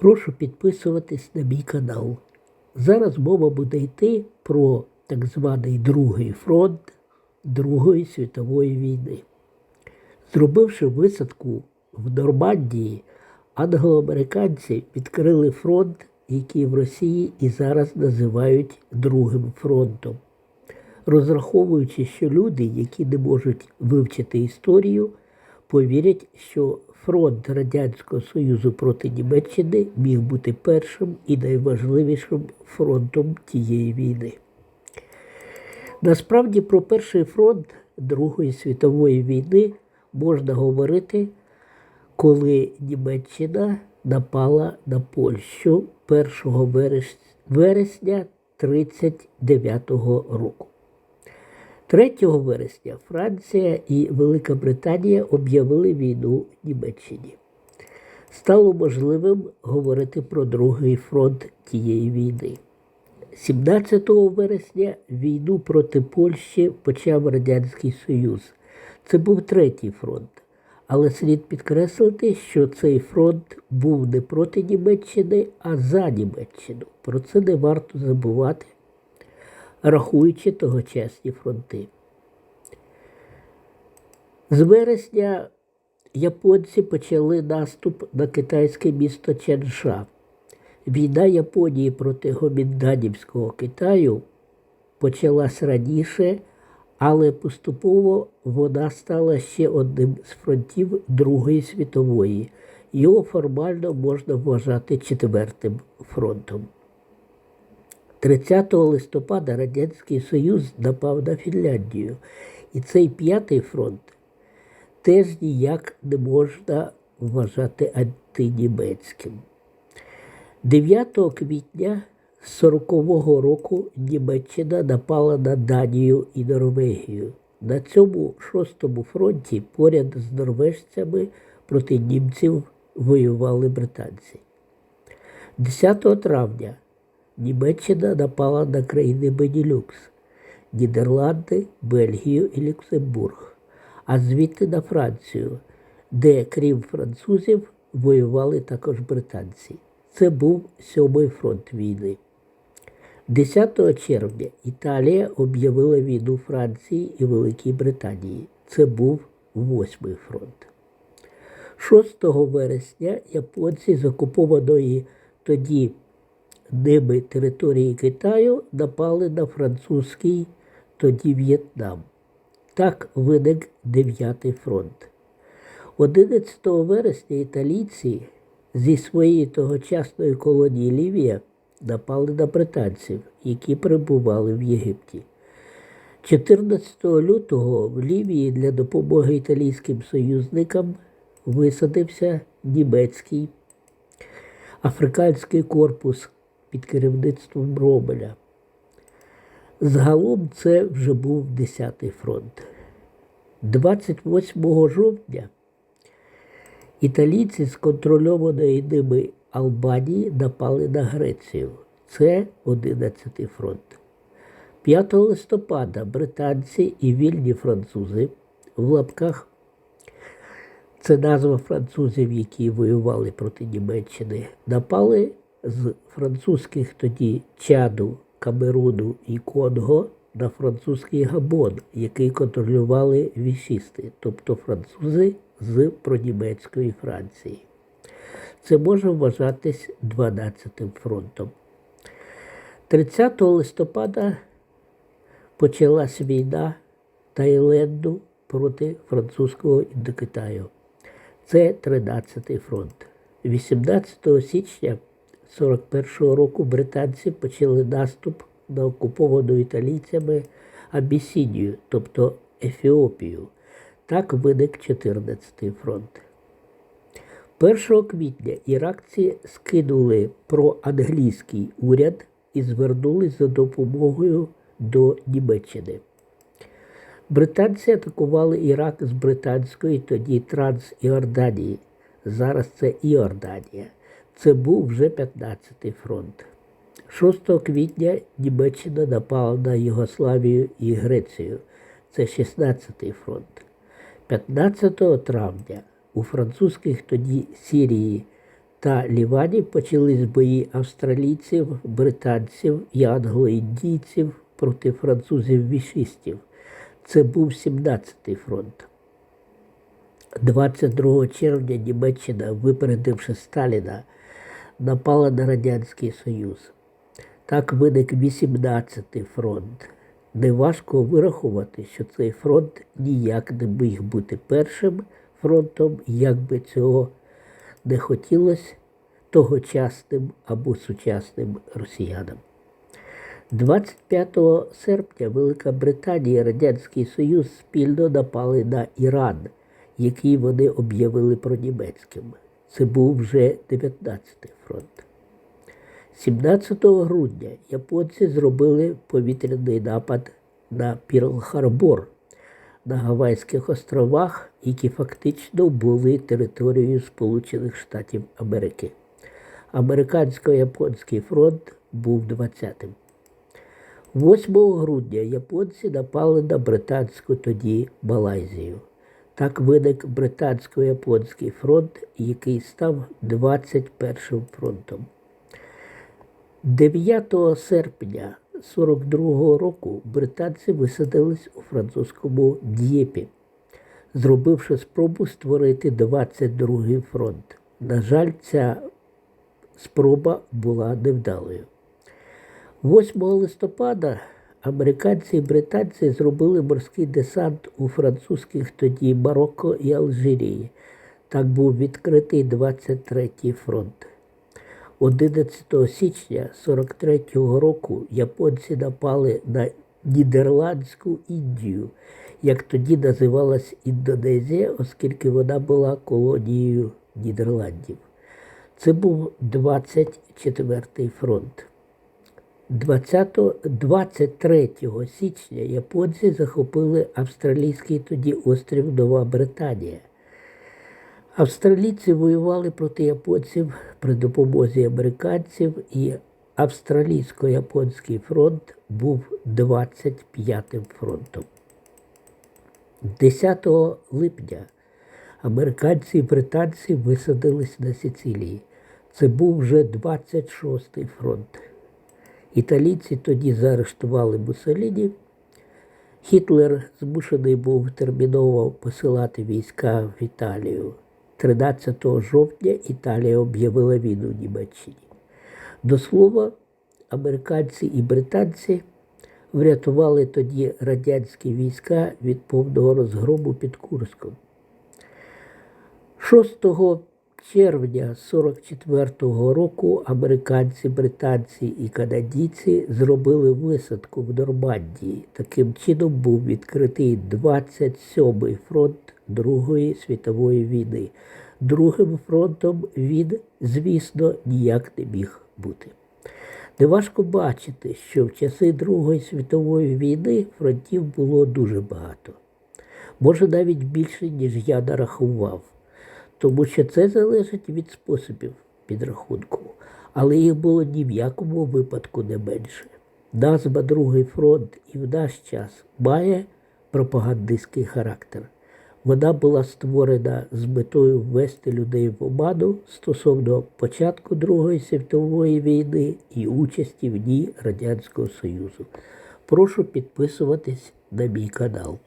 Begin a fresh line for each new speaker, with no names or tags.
Прошу підписуватись на мій канал. Зараз мова буде йти про так званий Другий фронт Другої світової війни. Зробивши висадку в Нормандії, англоамериканці відкрили фронт, який в Росії і зараз називають Другим фронтом. Розраховуючи, що люди, які не можуть вивчити історію, повірять, що фронт Радянського Союзу проти Німеччини міг бути першим і найважливішим фронтом тієї війни. Насправді про перший фронт Другої світової війни можна говорити, коли Німеччина напала на Польщу 1 верес- вересня 1939 року. 3 вересня Франція і Велика Британія об'явили війну Німеччині. Стало можливим говорити про другий фронт тієї війни. 17 вересня війну проти Польщі почав Радянський Союз. Це був третій фронт. Але слід підкреслити, що цей фронт був не проти Німеччини, а за Німеччину. Про це не варто забувати, рахуючи тогочасні фронти. З вересня японці почали наступ на китайське місто Чанша. Війна Японії проти Гомінданівського Китаю почалась раніше, але поступово вона стала ще одним з фронтів Другої світової. Його формально можна вважати четвертим фронтом. 30 листопада Радянський Союз напав на Фінляндію, і цей п'ятий фронт теж ніяк не можна вважати антинімецьким. 9 квітня 40-го року Німеччина напала на Данію і Норвегію. На цьому шостому фронті поряд з норвежцями проти німців воювали британці. 10 травня Німеччина напала на країни Бенілюкс, Нідерланди, Бельгію і Люксембург, а звідти на Францію, де, крім французів, воювали також британці. Це був сьомий фронт війни. 10 червня Італія об'явила війну Франції і Великій Британії. Це був восьмий фронт. 6 вересня японці з окупованої тоді ними території Китаю напали на французький тоді В'єтнам. Так виник 9 фронт. 11 вересня італійці зі своєї тогочасної колонії Лівія напали на британців, які перебували в Єгипті. 14 лютого в Лівії для допомоги італійським союзникам висадився німецький африканський корпус під керівництвом Ромеля. Згалом це вже був 10-й фронт. 28 жовтня італійці з контрольованої ними Албанії напали на Грецію. Це 11-й фронт. 5 листопада британці і вільні французи в лапках це назва французів, які воювали проти Німеччини, напали з французьких тоді Чаду, Камеруну і Конго на французький Габон, який контролювали вішісти, тобто французи з пронімецької Франції. Це може вважатись 12-м фронтом. 30 листопада почалась війна Таїленду проти французького Індокитаю. Це 13-й фронт. 18 січня 41-го року британці почали наступ на окуповану італійцями Абісінію, тобто Ефіопію. Так виник 14-й фронт. 1 квітня іракці скинули проанглійський уряд і звернулись за допомогою до Німеччини. Британці атакували Ірак з британської, тоді Трансіорданії. Зараз це Іорданія. Це був вже 15-й фронт. 6 квітня Німеччина напала на Югославію і Грецію. Це 16-й фронт. 15 травня у французьких тоді Сирії та Лівані почались бої австралійців, британців і англо-індійців проти французів-вішистів. Це був 17-й фронт. 22 червня Німеччина, випередивши Сталіна, напала на Радянський Союз. Так виник 18-й фронт. Неважко вирахувати, що цей фронт ніяк не міг бути першим фронтом, як би цього не хотілося тогочасним або сучасним росіянам. 25 серпня Велика Британія і Радянський Союз спільно напали на Іран, який вони об'явили пронімецьким. Це був вже 19-й фронт. 17 грудня японці зробили повітряний напад на Пірл-Харбор на Гавайських островах, які фактично були територією Сполучених Штатів Америки. Американсько-японський фронт був 20-м. 8 грудня японці напали на британську тоді Малайзію. Так виник британсько-японський фронт, який став 21 фронтом. 9 серпня 42 року британці висадились у французькому Д'єпі, зробивши спробу створити 22-й фронт. На жаль, ця спроба була невдалою. 8 листопада американці і британці зробили морський десант у французьких тоді Марокко і Алжирії. Так був відкритий 23-й фронт. 11 січня 43-го року японці напали на Нідерландську Індію, як тоді називалась Індонезія, оскільки вона була колонією Нідерландів. Це був 24-й фронт. 20, 23 січня японці захопили австралійський тоді острів Нова Британія. Австралійці воювали проти японців при допомозі американців, і австралійсько-японський фронт був 25-м фронтом. 10 липня американці і британці висадились на Сицилії. Це був вже 26-й фронт. Італійці тоді заарештували Муссоліні. Гітлер змушений був терміново посилати війська в Італію. 13 жовтня Італія об'явила війну Німеччині. До слова, американці і британці врятували тоді радянські війська від повного розгрому під Курском. 6 червня 44-го року американці, британці і канадійці зробили висадку в Нормандії. Таким чином був відкритий 27-й фронт Другої світової війни. Другим фронтом він, звісно, ніяк не міг бути. Неважко бачити, що в часи Другої світової війни фронтів було дуже багато. Може навіть більше, ніж я нарахував тому що це залежить від способів підрахунку, але їх було ні в якому випадку не менше. Назва Другий фронт і в наш час має пропагандистський характер. Вона була створена з метою ввести людей в оману стосовно початку Другої світової війни і участі в ній Радянського Союзу. Прошу підписуватись на мій канал.